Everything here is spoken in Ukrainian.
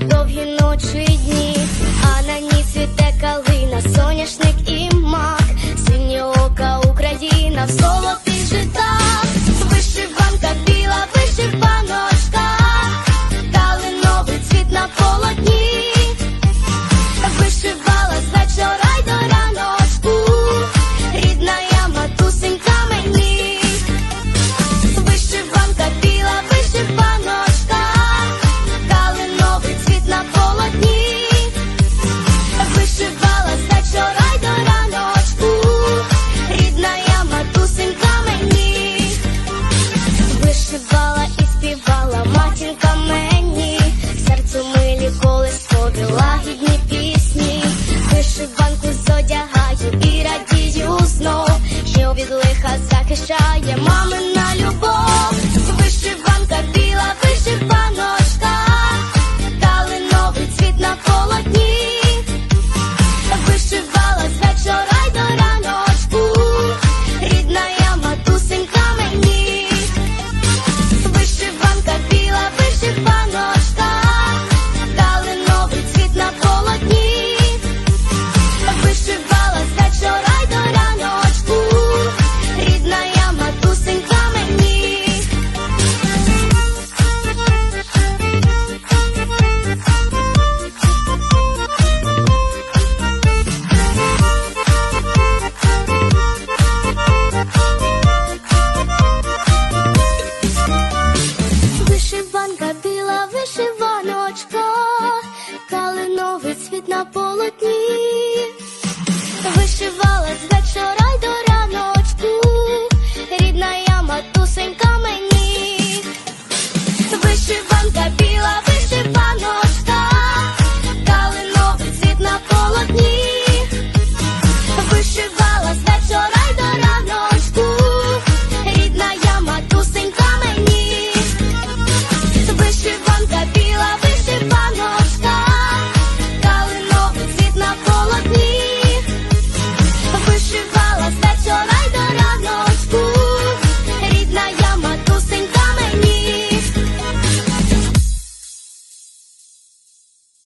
довгі ночі і дні. лиха захищає мами. Ходила вишиваночка, калиновий світ на полотні.